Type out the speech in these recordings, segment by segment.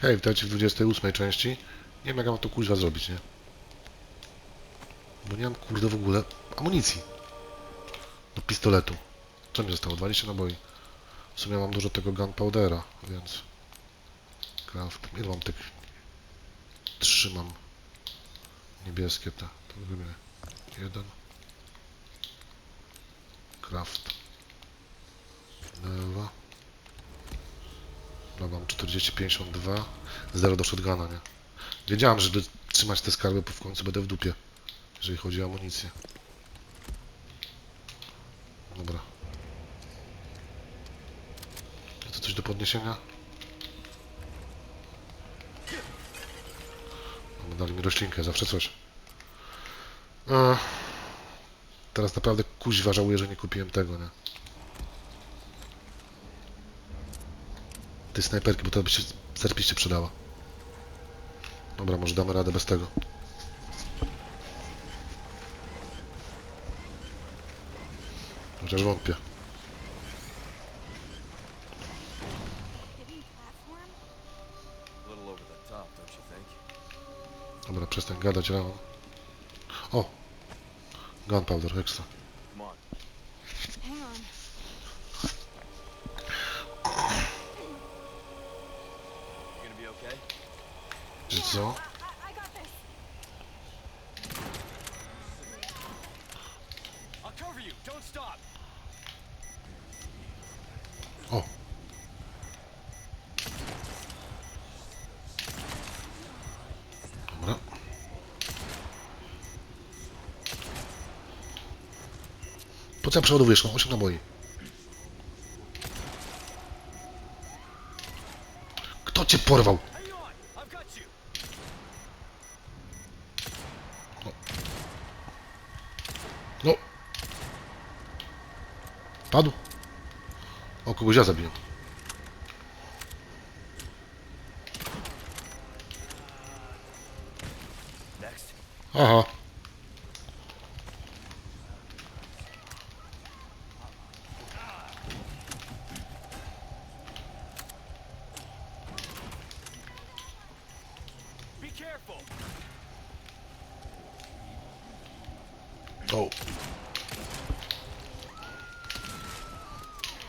Hej, witajcie w 28 części. Nie wiem jak mam to kuźwa zrobić, nie? Bo nie mam kurde w ogóle amunicji. Do pistoletu. Co mi zostało? 20 naboi. W sumie mam dużo tego gunpowdera, więc... Craft. Ile mam tych? Trzy mam. Niebieskie te. To wybiorę. Jeden. Craft. Dwa. No mam 40, 52. 0 do shotguna, nie? Wiedziałem, że trzymać te skarby, bo w końcu będę w dupie. Jeżeli chodzi o amunicję. Dobra. To coś do podniesienia? No, dali mi roślinkę, zawsze coś. Ech. Teraz naprawdę kuźwa żałuję, że nie kupiłem tego, nie? Tej snajperki, bo to by się zarpiście przydała. Dobra, może damy radę bez tego. Chociaż wątpię. Dobra, przestań gadać, Leon. O! Gunpowder, ekstra. Stop. O! Dobra. Po co ja przeładowujesz? Mam 8 naboi. Kto cię porwał? Hang on. I've got you. No. Padł. O, kogoś ja zabiję. Next. Aha. Be careful. O.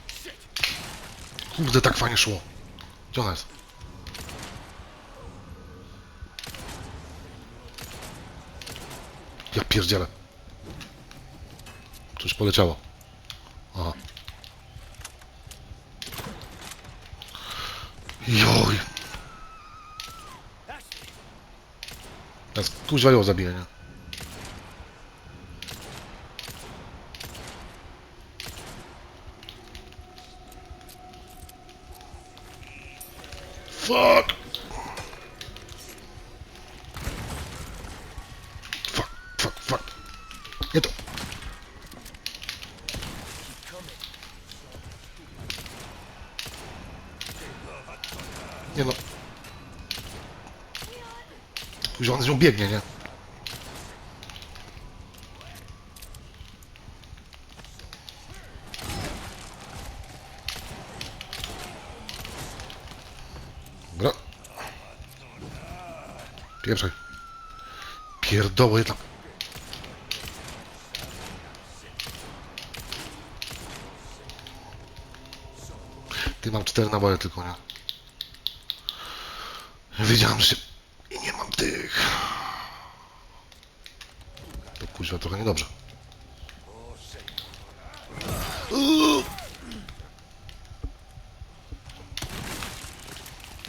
Shit. Kurde, tak fajnie szło. Gdzie ona jest? Ja pierdzielę. Coś poleciało. Aha. Joj. Teraz kuźwa ją zabiję, nie? Fuck! Fuck, fuck, fuck. Nie to. Nie no. Kuźwa, on z nią biegnie, nie? Dobra. Pierwszej. Pierdoło jednak. Ty mam cztery naboje tylko, nie? Wiedziałem, że. I nie mam tych. To kuźwa trochę niedobrze. Uuu.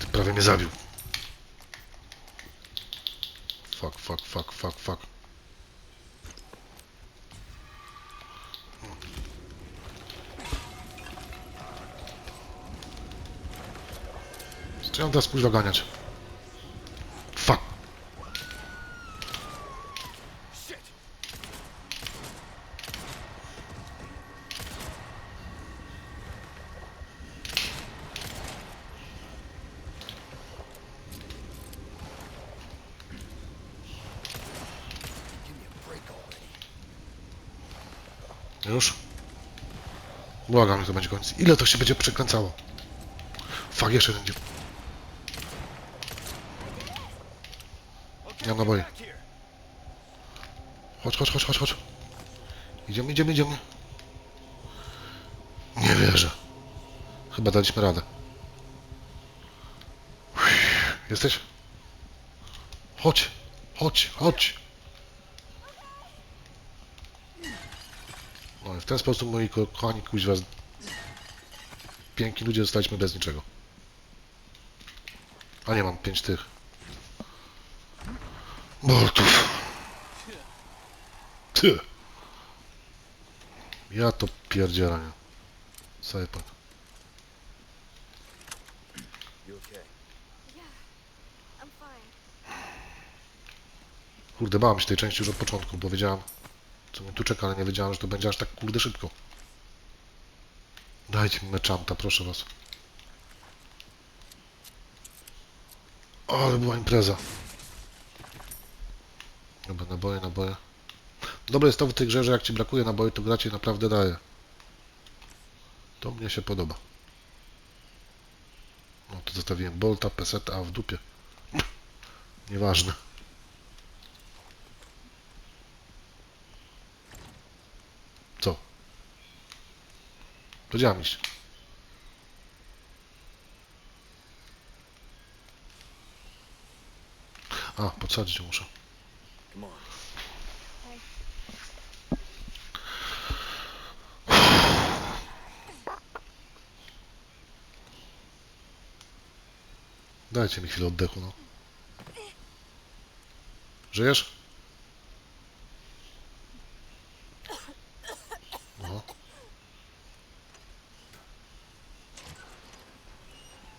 Ty prawie mnie zabił. Fuck, fuck, fuck, fuck, fuck. Trzeba teraz kuźwa ganiać. Fuck. Już? Błagam, że to będzie koniec. Ile to się będzie przekręcało? Fuck, jeszcze będzie. Naboi. Back here. Chodź, chodź, chodź, chodź, chodź. Idziemy, idziemy, idziemy. Nie wierzę. Chyba daliśmy radę. Jesteś? Chodź, chodź, chodź. No i w ten sposób, moi ko- kochani kuźwa, piękni ludzie, zostaliśmy bez niczego. A nie mam pięć tych. Boltów. Ty. Ja to. I'm fine. Kurde, bałem się tej części już od początku, bo wiedziałem, co mnie tu czeka, ale nie wiedziałem, że to będzie aż tak kurde szybko. Dajcie mi meczanta, proszę was. O, ale była impreza. Dobra, naboje, naboje. Dobre jest to w tej grze, że jak ci brakuje naboi, to gra ci naprawdę daje. To mnie się podoba. No to zostawiłem Bolta, Peseta, a w dupie. Nieważne. Co? Powiedziałem iść. A, podsadzić muszę. Come on. Dajcie mi chwilę oddechu, no. Żyjesz? Aha.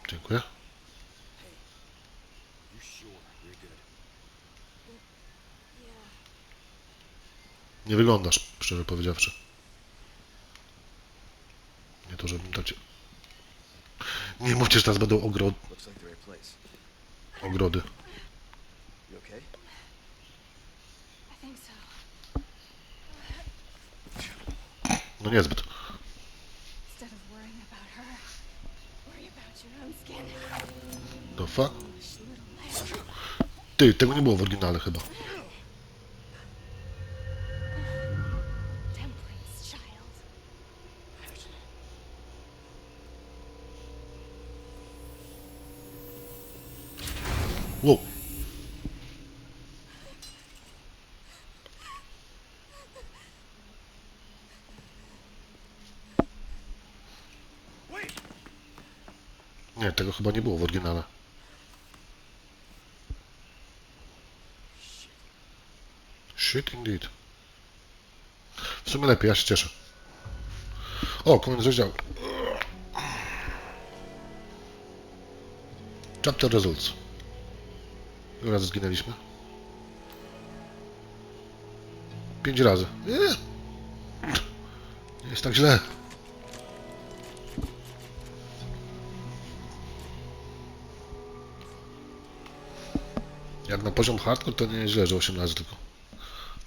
Dziękuję. You sure you're good? Yeah. Nie wyglądasz, szczerze powiedziawszy. Nie to, żebym dać... Nie mówcie, że teraz będą ogrody. So. No niezbyt. The fuck? Ty, tego nie było w oryginale chyba. Wow. Nie, tego chyba nie było w oryginale. Shit indeed. W sumie lepiej, ja się cieszę. O, koniec rozdziału. Chapter results. Ile razy zginęliśmy? Pięć razy. Nie, nie jest tak źle. Jak na poziom hardcore to nie jest źle, że 8 razy tylko.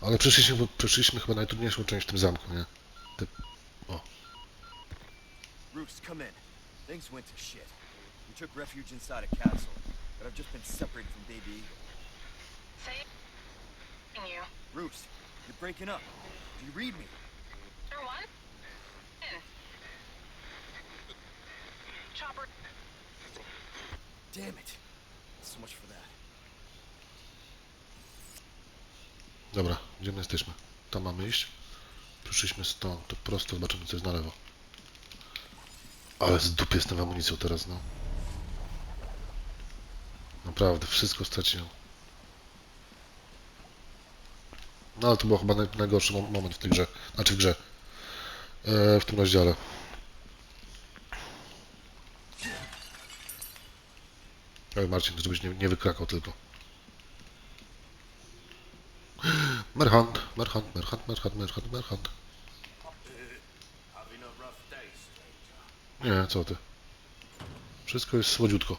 Ale przeszliśmy, przeszliśmy chyba najtrudniejszą część w tym zamku, nie? Ty... Roost, come in. Things went to shit. We took refuge inside a capsule, but I've just been separated from Baby Eagle. Saying you. Roost, you're breaking up. Do you read me? What? In. Chopper. Damn it. So much for that. Dobra, gdzie my jesteśmy? Tam mamy iść. Przyszliśmy stąd, to prosto zobaczymy co jest na lewo. Ale z dupy jestem w amunicją teraz, no. Naprawdę, wszystko straciłem. No ale to był chyba naj, najgorszy mom- moment w tej grze. Znaczy w grze. E, w tym rozdziale. Oj Marcin, żebyś nie, nie wykrakał tylko. Merchant, merchant, merchant, merchant, merchant, merchant. Nie, co ty. Wszystko jest słodziutko.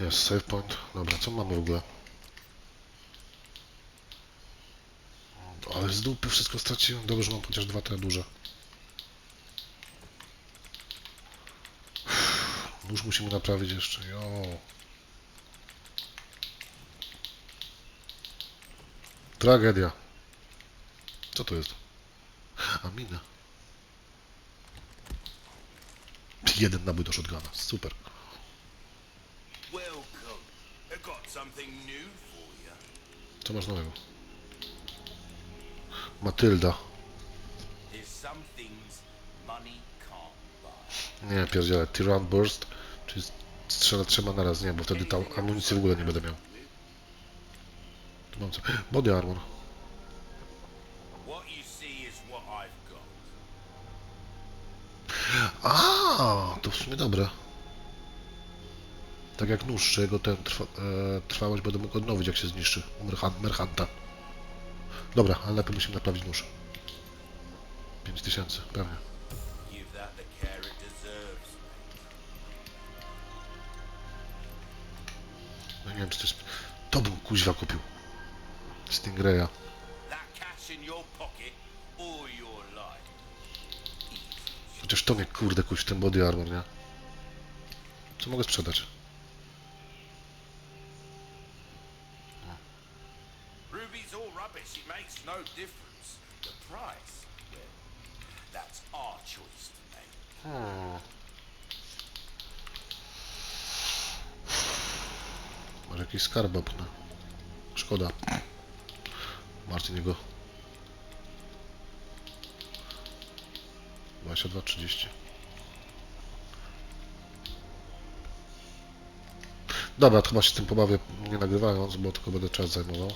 Jest save point. Dobra, co mamy w ogóle? Ale z dupy wszystko straciłem. Dobrze, że mam chociaż dwa te duże. Nóż musimy naprawić jeszcze. Jo. Tragedia. Co to jest? A mina. Jeden nabój do shotguna. Super. Welcome. I've got something new for you. Co masz nowego? Matylda. Nie, pierdziele. Tyran Burst. Czyli strzela trzema na raz. Nie, bo wtedy tam amunicji w ogóle nie będę miał. Tu mam co? Body armor. A, to w sumie dobre. Tak jak nóż, że jego ten trwa, e, trwałość będę mógł odnowić, jak się zniszczy. Merchanta. Dobra, ale najpierw musimy naprawić nóż. 5000, pewnie. No nie wiem, czy to jest... To bym kuźwa kupił. Stingraya. Chociaż to mnie kurde kuś ten body armor, nie? Co mogę sprzedać? Difference. The price, well, that's our choice to make. Może jakiś skarb opnę. Szkoda. Marcin jego. 22, 30. Dobra, to chyba się tym pobawię nie nagrywając, bo tylko będę czas zajmował.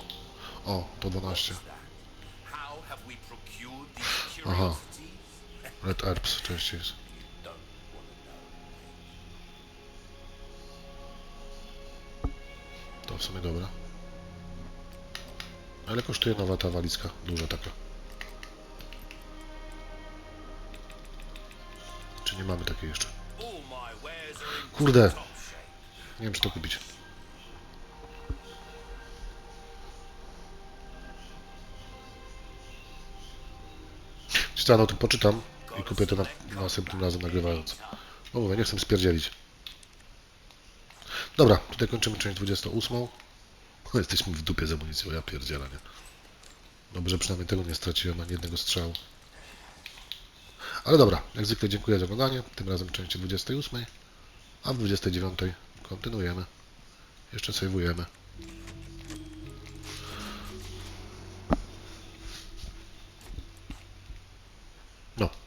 O, po 12. Aha. Red Herbs częściej jest. To w sumie dobre. Ale kosztuje nowa ta walizka, duża taka. Czy nie mamy takiej jeszcze? Kurde. Nie wiem, czy to kupić. Stanę, to poczytam i kupię to na, następnym razem nagrywając. Bo mówię, nie chcę spierdzielić. Dobra, tutaj kończymy część 28. O, jesteśmy w dupie z amunicją, ja pierdzielę, nie? Dobrze, przynajmniej tego nie straciłem ani jednego strzału. Ale dobra, jak zwykle dziękuję za oglądanie. Tym razem w części 28. A w 29 kontynuujemy. Jeszcze sejwujemy.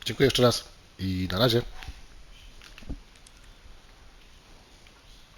Dziękuję jeszcze raz i na razie.